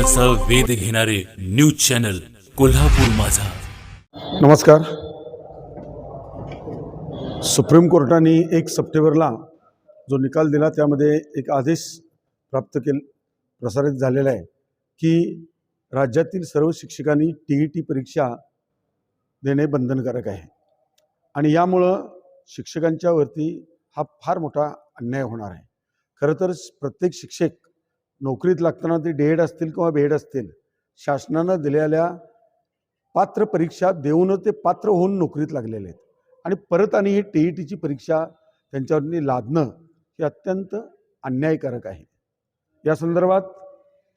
विकासाचा वेध घेणारे न्यूज चॅनल कोल्हापूर माझा. नमस्कार. सुप्रीम कोर्टाने एक सप्टेंबरला जो निकाल दिला त्यामध्ये एक आदेश प्राप्त केल प्रसारित झालेला आहे की राज्यातील सर्व शिक्षकांनी टी ई टी परीक्षा देणे बंधनकारक आहे. आणि यामुळं शिक्षकांच्यावरती हा फार मोठा अन्याय होणार आहे. खरं तर प्रत्येक शिक्षक नोकरीत लागताना ते डेड असतील किंवा भेड असतील शासनानं दिलेल्या पात्र परीक्षा देऊन ते पात्र होऊन नोकरीत लागलेले आहेत. आणि परत आणि ही टी ई टीची परीक्षा त्यांच्यावरनी लादणं हे अत्यंत अन्यायकारक आहे. या संदर्भात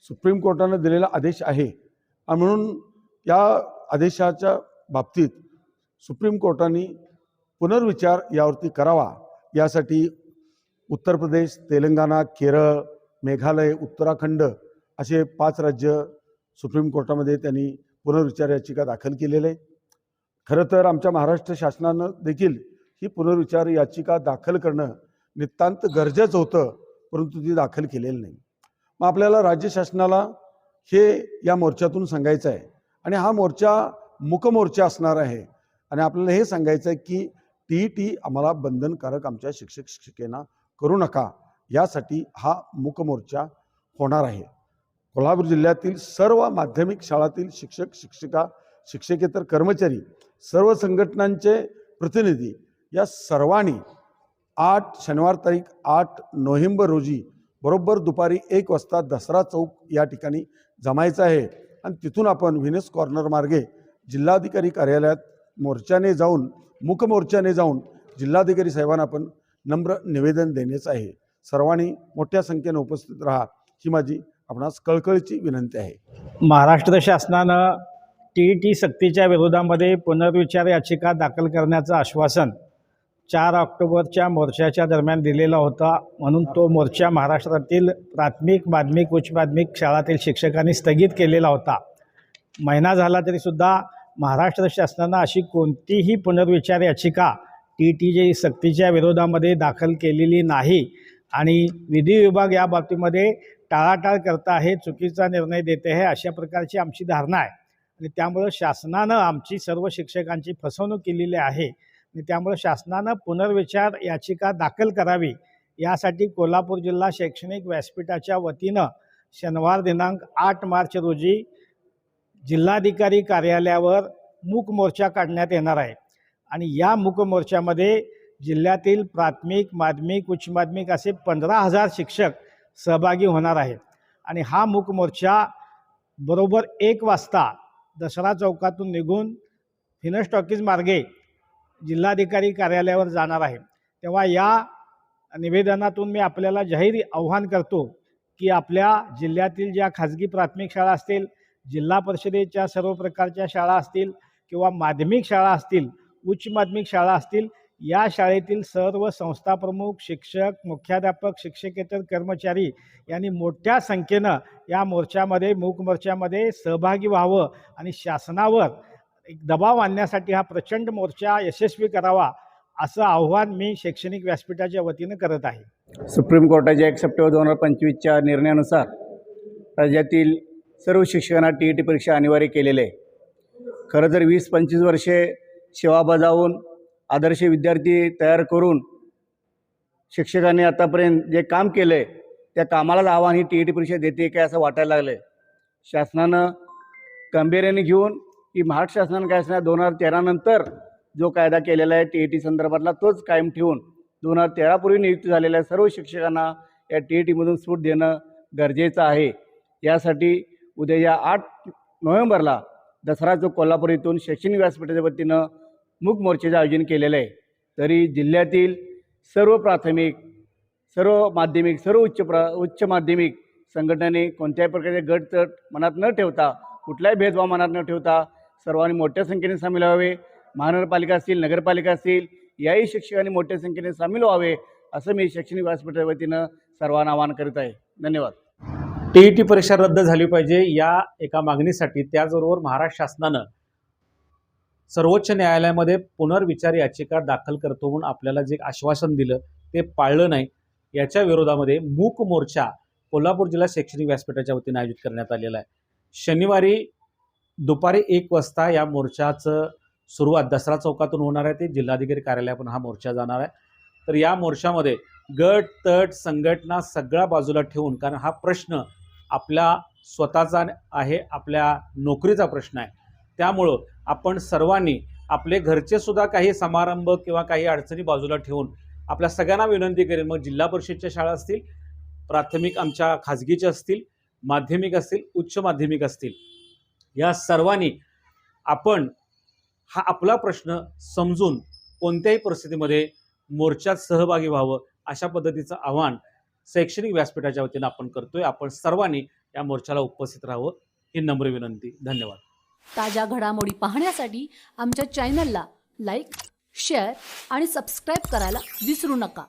सुप्रीम कोर्टानं दिलेला आदेश आहे. आणि म्हणून या आदेशाच्या बाबतीत सुप्रीम कोर्टाने पुनर्विचार यावरती करावा यासाठी उत्तर प्रदेश तेलंगणा केरळ मेघालय उत्तराखंड असे पाच राज्य सुप्रीम कोर्टामध्ये त्यांनी पुनर्विचार याचिका दाखल केलेली आहे. खरं तर आमच्या महाराष्ट्र शासनानं देखील ही पुनर्विचार याचिका दाखल करणं नितांत गरजेचं होतं परंतु ती दाखल केलेली नाही. मग आपल्याला राज्य शासनाला हे या मोर्चातून सांगायचं आहे आणि हा मोर्चा मुकमोर्चा असणार आहे आणि आपल्याला हे सांगायचं आहे की टी ई टी आम्हाला बंधनकारक आमच्या शिक्षक शिक्षिकेना करू नका. यासाठी हा मुकमोर्चा होणार आहे. कोल्हापूर जिल्ह्यातील सर्व माध्यमिक शाळातील शिक्षक शिक्षिका शिक्षकेतर कर्मचारी सर्व संघटनांचे प्रतिनिधी या सर्वांनी आठ शनिवार तारीख आठ नोव्हेंबर रोजी बरोबर दुपारी एक वाजता दसरा चौक या ठिकाणी जमायचं आहे. आणि तिथून आपण व्हिनस कॉर्नर मार्गे जिल्हाधिकारी कार्यालयात मोर्चाने जाऊन मुखमोर्चाने जाऊन जिल्हाधिकारी साहेबांना आपण नम्र निवेदन देण्याचं आहे. सर्वांनी मोठ्या संख्येने उपस्थित राहा ही माझी आपणास कळकळीची विनंती आहे. महाराष्ट्र शासनानं टी ई टी सक्तीच्या विरोधामध्ये पुनर्विचार याचिका दाखल करण्याचं आश्वासन चार ऑक्टोबरच्या मोर्चाच्या दरम्यान दिलेला होता. म्हणून तो मोर्चा महाराष्ट्रातील प्राथमिक माध्यमिक उच्च माध्यमिक शाळातील शिक्षकांनी स्थगित केलेला होता. महिना झाला तरीसुद्धा महाराष्ट्र शासनानं अशी कोणतीही पुनर्विचार याचिका टी टी जे सक्तीच्या विरोधामध्ये दाखल केलेली नाही. आणि विधी विभाग या बाबतीमध्ये टाळाटाळ करत आहे चुकीचा निर्णय देते आहे अशा प्रकारची आमची धारणा आहे. आणि त्यामुळं शासनानं आमची सर्व शिक्षकांची फसवणूक केलेली आहे. आणि त्यामुळं शासनानं पुनर्विचार याचिका दाखल करावी. यासाठी कोल्हापूर जिल्हा शैक्षणिक व्यासपीठाच्या वतीनं शनिवार दिनांक आठ मार्च रोजी जिल्हाधिकारी कार्यालयावर मूक मोर्चा काढण्यात येणार आहे. आणि या मूक मोर्चामध्ये जिल्ह्यातील प्राथमिक माध्यमिक उच्च माध्यमिक असे पंधरा हजार शिक्षक सहभागी होणार आहेत. आणि हा मूक मोर्चा बरोबर एक वाजता दसरा चौकातून निघून फिनस टॉकीज मार्गे जिल्हाधिकारी कार्यालयावर जाणार आहे. तेव्हा या निवेदनातून मी आपल्याला जाहीर आव्हान करतो की आपल्या जिल्ह्यातील ज्या खाजगी प्राथमिक शाळा असतील जिल्हा परिषदेच्या सर्व प्रकारच्या शाळा असतील किंवा माध्यमिक शाळा असतील उच्च माध्यमिक शाळा असतील या शाळेतील सर्व संस्थाप्रमुख शिक्षक मुख्याध्यापक शिक्षकेतर कर्मचारी यांनी मोठ्या संख्येनं या मोर्चामध्ये मूक मोर्चामध्ये सहभागी व्हावं आणि शासनावर एक दबाव आणण्यासाठी हा प्रचंड मोर्चा यशस्वी करावा असं आव्हान मी शैक्षणिक व्यासपीठाच्या वतीनं करत आहे. सुप्रीम कोर्टाच्या एक सप्टेंबर दोन हजार पंचवीसच्या निर्णयानुसार राज्यातील सर्व शिक्षकांना टी ई टी परीक्षा अनिवार्य केलेली आहे. खरं तर वीस पंचवीस वर्षे सेवा बजावून आदर्श विद्यार्थी तयार करून शिक्षकांनी आतापर्यंत जे काम केलं आहे त्या कामालाच आव्हान ही टी ई टी परीक्षा देते काय असं वाटायला लागलं आहे शासनानं गांभीर्याने घेऊन की महाराष्ट्र शासनानं काय असणार दोन हजार तेरानंतर जो कायदा केलेला आहे टी ई टी संदर्भातला तोच कायम ठेवून दोन हजार तेरापूर्वी नियुक्त झालेल्या सर्व शिक्षकांना या टी ई टीमधून सूट देणं गरजेचं आहे. यासाठी उद्या या आठ नोव्हेंबरला दसरा चौक कोल्हापूर इथून शैक्षणिक व्यासपीठाच्या वतीनं मूक मोर्चेचं आयोजन केलेलं आहे तरी जिल्ह्यातील सर्व प्राथमिक सर्व माध्यमिक सर्व उच्च प्रा उच्च माध्यमिक संघटनेने कोणत्याही प्रकारचे गट तट मनात न ठेवता कुठलाही भेदभाव मनात न ठेवता सर्वांनी मोठ्या संख्येने सामील व्हावे. महानगरपालिका असतील नगरपालिका असतील याही शिक्षकांनी मोठ्या संख्येने सामील व्हावे असं मी शैक्षणिक व्यासपीठाच्या वतीनं सर्वांना आवाहन करीत आहे. धन्यवाद. टी ई टी परीक्षा रद्द झाली पाहिजे या एका मागणीसाठी त्याचबरोबर महाराष्ट्र शासनानं सर्वोच्च न्यायालयामध्ये पुनर्विचार याचिका दाखल करतो म्हणून आपल्याला जे आश्वासन दिलं ते पाळलं नाही. याच्या विरोधामध्ये मूक मोर्चा कोल्हापूर जिल्हा शैक्षणिक व्यासपीठाच्या वतीने आयोजित करण्यात आलेला आहे. शनिवारी दुपारी एक वाजता या मोर्चाचं सुरुवात दसरा चौकातून होणार आहे. ते जिल्हाधिकारी कार्यालयातून हा मोर्चा जाणार आहे. तर या मोर्चामध्ये गट तट संघटना सगळ्या बाजूला ठेवून कारण हा प्रश्न आपला स्वतःचा आहे आपल्या नोकरीचा प्रश्न आहे. त्यामुळं आपण सर्वांनी आपले घरचे सुद्धा काही समारंभ किंवा काही अडचणी बाजूला ठेवून आपल्या सगळ्यांना विनंती करेन. मग जिल्हा परिषदच्या शाळा असतील प्राथमिक आमच्या खाजगीच्या असतील माध्यमिक असतील उच्च माध्यमिक असतील या सर्वांनी आपण हा आपला प्रश्न समजून कोणत्याही परिस्थितीमध्ये मोर्चात सहभागी व्हावं अशा पद्धतीचं आव्हान शैक्षणिक व्यासपीठाच्या वतीनं आपण करतोय. आपण सर्वांनी या मोर्चाला उपस्थित राहावं ही नम्र विनंती. धन्यवाद. ताज्या घडामोडी पाहण्यासाठी आमच्या चॅनलला लाईक शेअर आणि सबस्क्राईब करायला विसरू नका.